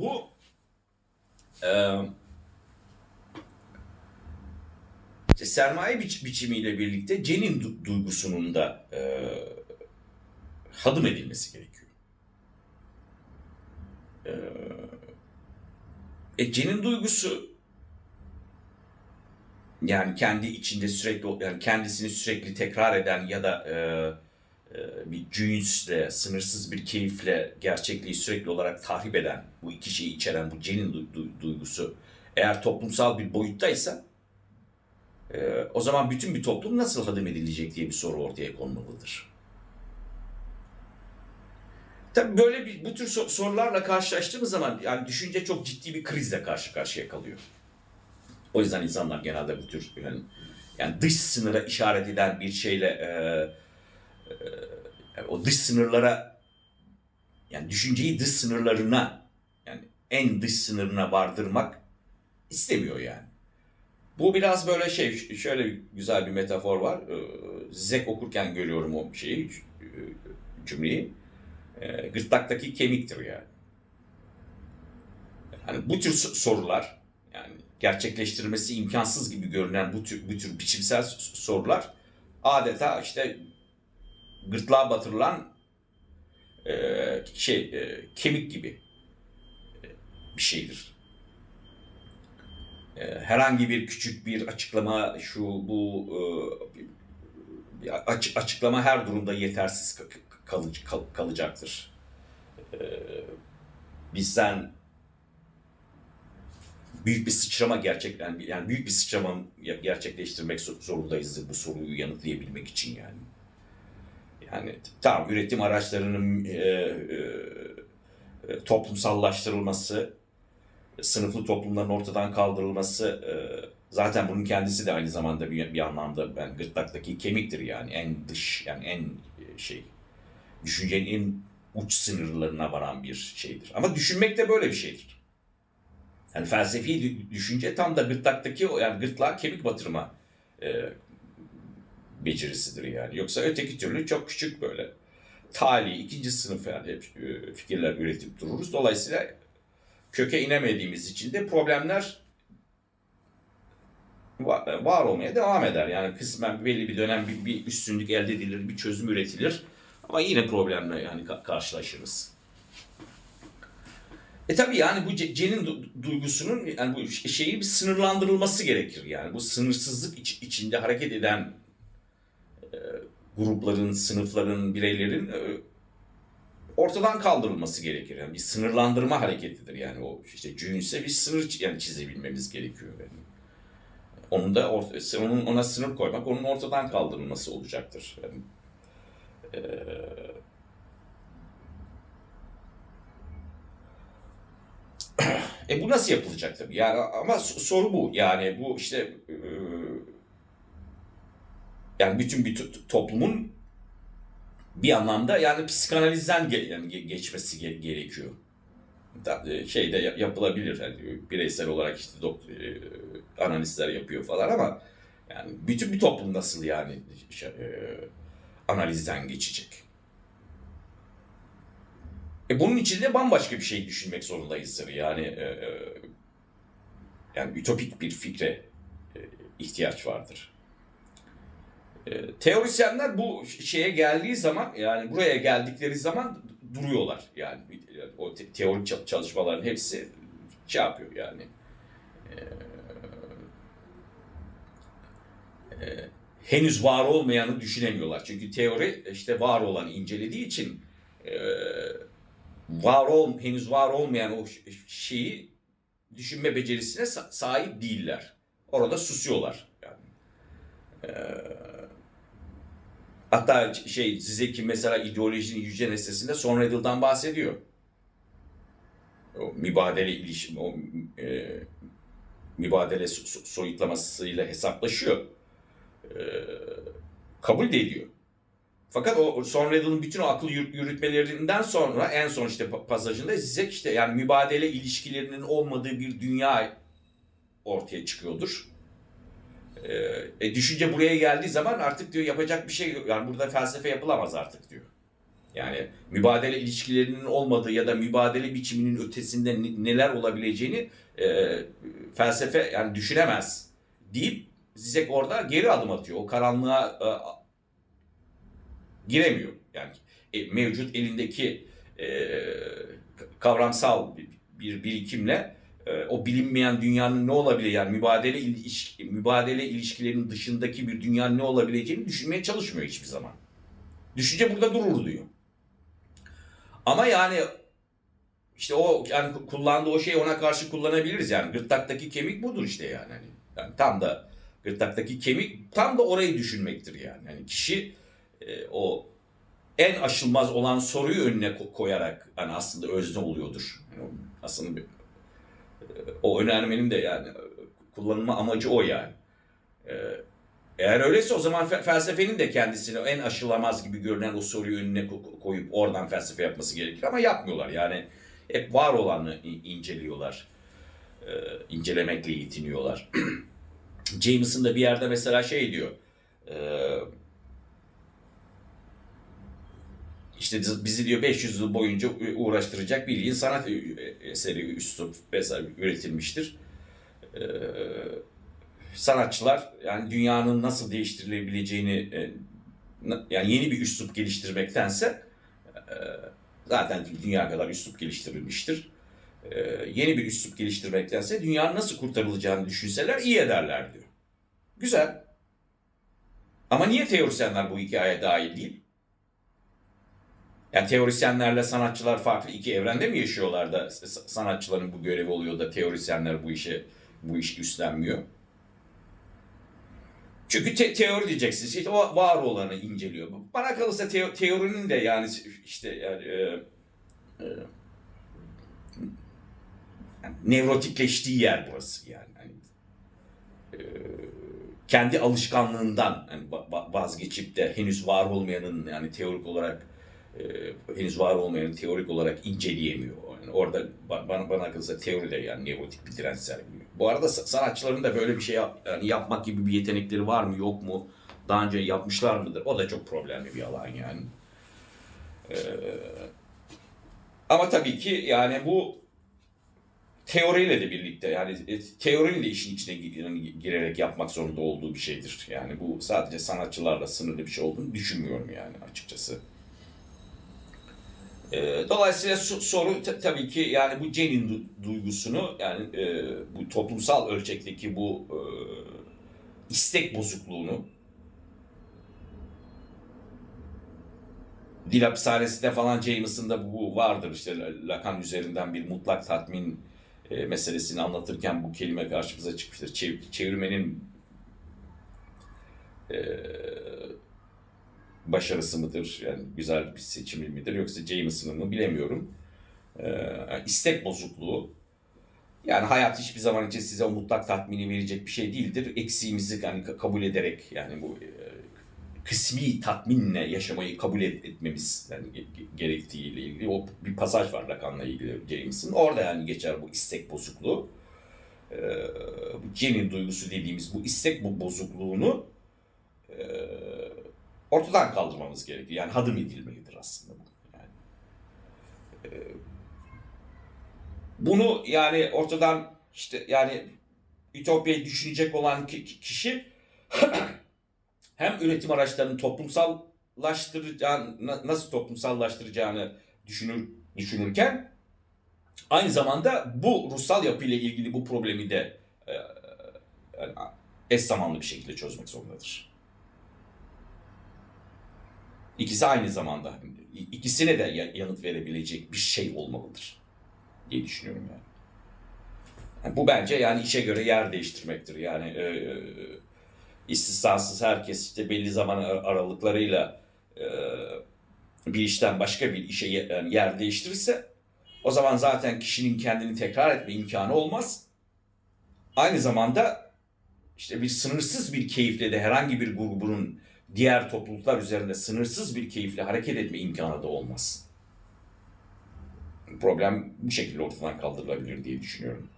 bu e, işte sermaye biç, biçimiyle birlikte cenin du- duygusunun da e, hadım edilmesi gerekiyor. E, e, cenin duygusu yani kendi içinde sürekli yani kendisini sürekli tekrar eden ya da e, bir cünsle, sınırsız bir keyifle gerçekliği sürekli olarak tahrip eden, bu iki şeyi içeren bu cenin du- du- duygusu eğer toplumsal bir boyuttaysa e, o zaman bütün bir toplum nasıl hadım edilecek diye bir soru ortaya konmalıdır. Tabii böyle bir bu tür so- sorularla karşılaştığımız zaman yani düşünce çok ciddi bir krizle karşı karşıya kalıyor. O yüzden insanlar genelde bu tür yani, yani dış sınıra işaret eden bir şeyle e, yani o dış sınırlara yani düşünceyi dış sınırlarına yani en dış sınırına vardırmak istemiyor yani. Bu biraz böyle şey şöyle güzel bir metafor var. Ee, Zek okurken görüyorum o şeyi e, cümleyi. Ee, Gırtlaktaki kemiktir yani. Yani bu tür so- sorular yani gerçekleştirmesi imkansız gibi görünen bu tür bu tür biçimsel sorular adeta işte gırtlağa batırılan e, şey e, kemik gibi e, bir şeydir. E, herhangi bir küçük bir açıklama şu bu e, aç- açıklama her durumda yetersiz ka- kalıcı, kal- kalacaktır. E, bizden büyük bir sıçrama gerçekten yani büyük bir sıçrama gerçekleştirmek zo- zorundayız bu soruyu yanıtlayabilmek için yani. Yani tamam üretim araçlarının e, e, e, toplumsallaştırılması, sınıflı toplumların ortadan kaldırılması e, zaten bunun kendisi de aynı zamanda bir, bir anlamda ben gırtlaktaki kemiktir yani en dış yani en e, şey düşüncenin en uç sınırlarına varan bir şeydir. Ama düşünmek de böyle bir şeydir. Yani felsefi dü- düşünce tam da gırtlaktaki yani gırtlağa kemik batırma e, becerisidir yani. Yoksa öteki türlü çok küçük böyle tali, ikinci sınıf yani hep e, fikirler üretip dururuz. Dolayısıyla köke inemediğimiz için de problemler va- var olmaya devam eder. Yani kısmen belli bir dönem bir, bir üstünlük elde edilir, bir çözüm üretilir. Ama yine problemle yani ka- karşılaşırız. E tabii yani bu ce- cenin du- duygusunun yani bu şeyi bir sınırlandırılması gerekir yani. Bu sınırsızlık iç- içinde hareket eden grupların, sınıfların, bireylerin e, ortadan kaldırılması gerekir. Yani bir sınırlandırma hareketidir yani o işte cünse bir sınır yani çizebilmemiz gerekiyor yani. Onun da onun ona sınır koymak onun ortadan kaldırılması olacaktır. Yani, e, E bu nasıl yapılacak tabii? Yani ama so- soru bu. Yani bu işte e, yani bütün bir to- toplumun bir anlamda yani psikanalizden ge- yani ge- geçmesi ge- gerekiyor. E, Şey de ya- yapılabilir. Yani bireysel olarak işte doktor, e, analistler yapıyor falan ama yani bütün bir toplum nasıl yani e, analizden geçecek? E bunun için de bambaşka bir şey düşünmek zorundayızdır. Yani e, e, yani ütopik bir fikre e, ihtiyaç vardır. E, teorisyenler bu şeye geldiği zaman yani buraya geldikleri zaman duruyorlar. Yani o te- teorik çal- çalışmaların hepsi şey yapıyor yani. E, e, henüz var olmayanı düşünemiyorlar. Çünkü teori işte var olanı incelediği için e, var ol henüz var olmayan o şeyi düşünme becerisine sa- sahip değiller. Orada susuyorlar yani. Ee, hatta şey Zizek'in mesela ideolojinin yüce nesnesinde Son Riddle'dan bahsediyor. O mübadele ilişki, o e, mübadele so- so- soyutlamasıyla hesaplaşıyor. Ee, kabul de ediyor. Fakat o Son Riddle'ın bütün o akıl yür- yürütmelerinden sonra en son işte pa- pasajında Zizek işte yani mübadele ilişkilerinin olmadığı bir dünya ortaya çıkıyordur. Ee, e, düşünce buraya geldiği zaman artık diyor yapacak bir şey yok. Yani burada felsefe yapılamaz artık diyor. Yani mübadele ilişkilerinin olmadığı ya da mübadele biçiminin ötesinde ne- neler olabileceğini e, felsefe yani düşünemez deyip Zizek orada geri adım atıyor. O karanlığa e, giremiyor. Yani e, mevcut elindeki e, kavramsal bir, bir birikimle e, o bilinmeyen dünyanın ne olabilir yani mübadele ilişki, mübadele ilişkilerinin dışındaki bir dünyanın ne olabileceğini düşünmeye çalışmıyor hiçbir zaman. Düşünce burada durur diyor. Ama yani işte o yani kullandığı o şeyi ona karşı kullanabiliriz yani gırtlaktaki kemik budur işte yani. Hani, yani tam da gırtlaktaki kemik tam da orayı düşünmektir yani. Yani kişi e, o en aşılmaz olan soruyu önüne ko- koyarak hani aslında özne oluyordur. Yani aslında bir, o önermenin de yani kullanılma amacı o yani. E, Eğer öyleyse o zaman fe- felsefenin de kendisini en aşılamaz gibi görünen o soruyu önüne ko- koyup oradan felsefe yapması gerekir ama yapmıyorlar. Yani hep var olanı in- inceliyorlar. E, incelemekle yetiniyorlar. Jameson da bir yerde mesela şey diyor. E, işte bizi diyor 500 yıl boyunca uğraştıracak bildiğin sanat eseri üslup vesaire üretilmiştir. Ee, sanatçılar yani dünyanın nasıl değiştirilebileceğini e, yani yeni bir üslup geliştirmektense e, zaten dünya kadar üslup geliştirilmiştir. E, yeni bir üslup geliştirmektense dünyanın nasıl kurtarılacağını düşünseler iyi ederler diyor. Güzel. Ama niye teorisyenler bu hikayeye dahil değil? Yani teorisyenlerle sanatçılar farklı iki evrende mi yaşıyorlar da sanatçıların bu görevi oluyor da teorisyenler bu işe bu iş üstlenmiyor? Çünkü te- teori diyeceksiniz. İşte o var olanı inceliyor. Bana kalırsa teo- teorinin de yani işte yani, e, e, yani nevrotikleştiği yer burası yani. Hani, e, kendi alışkanlığından va- vazgeçip de henüz var olmayanın yani teorik olarak henüz var olmayanın teorik olarak inceleyemiyor. Yani orada ba- bana bana kalırsa teori de yani nevrotik bir direnç sergiliyor. Bu arada sa- sanatçıların da böyle bir şey yap, yani yapmak gibi bir yetenekleri var mı yok mu? Daha önce yapmışlar mıdır? O da çok problemli bir alan yani. Ee, ama tabii ki yani bu teoriyle de birlikte yani e, teorinin de işin içine girerek yapmak zorunda olduğu bir şeydir. Yani bu sadece sanatçılarla sınırlı bir şey olduğunu düşünmüyorum yani açıkçası. Ee, Dolayısıyla so- soru ta- tabii ki yani bu cenin du- duygusunu yani e, bu toplumsal ölçekteki bu e, istek bozukluğunu dil hapishanesinde falan Jameson'da bu vardır işte Lacan üzerinden bir mutlak tatmin e, meselesini anlatırken bu kelime karşımıza çıkmıştır. Çev- çevirmenin e, başarısı mıdır? Yani güzel bir seçimi midir yoksa Jameson'ın mı bilemiyorum. E, istek bozukluğu. Yani hayat hiçbir zaman için size o mutlak tatmini verecek bir şey değildir. Eksiğimizi yani ka- kabul ederek yani bu e, kısmi tatminle yaşamayı kabul et- etmemiz yani ge- ge- gerektiğiyle ilgili o bir pasaj var Lacan'la ilgili James'in. Orada yani geçer bu istek bozukluğu. Ee, bu cenin duygusu dediğimiz bu istek bu bozukluğunu ortadan kaldırmamız gerekiyor. Yani hadım edilmelidir aslında bu. Yani, e, bunu yani ortadan işte yani Ütopya'yı düşünecek olan ki- ki- kişi hem üretim araçlarını toplumsallaştıracağını, na- nasıl toplumsallaştıracağını düşünür, düşünürken aynı zamanda bu ruhsal yapıyla ilgili bu problemi de e, yani eş zamanlı bir şekilde çözmek zorundadır. İkisi aynı zamanda ikisine de ya- yanıt verebilecek bir şey olmalıdır diye düşünüyorum yani. Yani bu bence yani işe göre yer değiştirmektir. Yani e, istisnasız herkes işte belli zaman ar- aralıklarıyla e, bir işten başka bir işe yer değiştirirse o zaman zaten kişinin kendini tekrar etme imkanı olmaz. Aynı zamanda işte bir sınırsız bir keyifle de herhangi bir grubunun diğer topluluklar üzerinde sınırsız bir keyifle hareket etme imkanı da olmaz. Problem bu şekilde ortadan kaldırılabilir diye düşünüyorum.